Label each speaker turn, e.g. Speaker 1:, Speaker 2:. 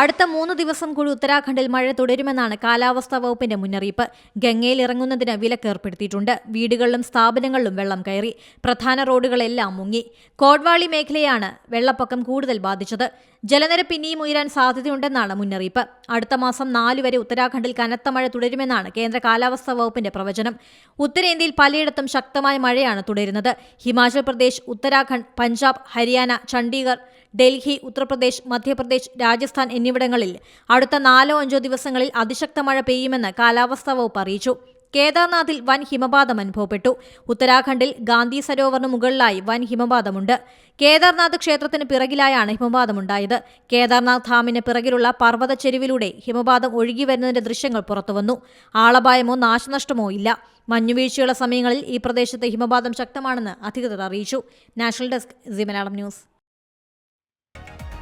Speaker 1: അടുത്ത മൂന്ന് ദിവസം കൂടി ഉത്തരാഖണ്ഡിൽ മഴ തുടരുമെന്നാണ് കാലാവസ്ഥാ വകുപ്പിന്റെ മുന്നറിയിപ്പ്. ഗംഗയിൽ ഇറങ്ങുന്നതിന് വിലക്ക് ഏർപ്പെടുത്തിയിട്ടുണ്ട്. വീടുകളിലും സ്ഥാപനങ്ങളിലും വെള്ളം കയറി. പ്രധാന റോഡുകളെല്ലാം മുങ്ങി. കോട്വാളി മേഖലയാണ് വെള്ളപ്പൊക്കം കൂടുതൽ ബാധിച്ചത്. ജലനിരപ്പ് ഇനിയും ഉയരാൻ സാധ്യതയുണ്ടെന്നാണ് മുന്നറിയിപ്പ്. അടുത്ത മാസം നാല് വരെ ഉത്തരാഖണ്ഡിൽ കനത്ത മഴ തുടരുമെന്നാണ് കേന്ദ്ര കാലാവസ്ഥാ വകുപ്പിന്റെ പ്രവചനം. ഉത്തരേന്ത്യയിൽ പലയിടത്തും ശക്തമായ മഴയാണ് തുടരുന്നത്. ഹിമാചൽ പ്രദേശ് ഉത്തരാഖണ്ഡ് പഞ്ചാബ് ഹരിയാന ചണ്ഡീഗഡ് ഡൽഹി ഉത്തർപ്രദേശ് മധ്യപ്രദേശ് രാജസ്ഥാൻ എന്നിവിടങ്ങളിൽ അടുത്ത നാലോ അഞ്ചോ ദിവസങ്ങളിൽ അതിശക്ത മഴ പെയ്യുമെന്ന് കാലാവസ്ഥാ വകുപ്പ് അറിയിച്ചു. കേദാർനാഥിൽ വൻ ഹിമപാതം അനുഭവപ്പെട്ടു. ഉത്തരാഖണ്ഡിൽ ഗാന്ധി സരോവറിന് മുകളിലായി വൻ ഹിമപാതമുണ്ട്. കേദാർനാഥ് ക്ഷേത്രത്തിന് പിറകിലായാണ് ഹിമപാതമുണ്ടായത്. കേദാർനാഥ് ധാമിന് പിറകിലുള്ള പർവത ചെരുവിലൂടെ ഹിമപാതം ഒഴുകി വരുന്നതിന്റെ ദൃശ്യങ്ങൾ പുറത്തുവന്നു. ആളപായമോ നാശനഷ്ടമോ ഇല്ല. മഞ്ഞുവീഴ്ചയുള്ള സമയങ്ങളിൽ ഈ പ്രദേശത്ത് ഹിമപാതം ശക്തമാണെന്ന് അധികൃതർ അറിയിച്ചു. National desk news.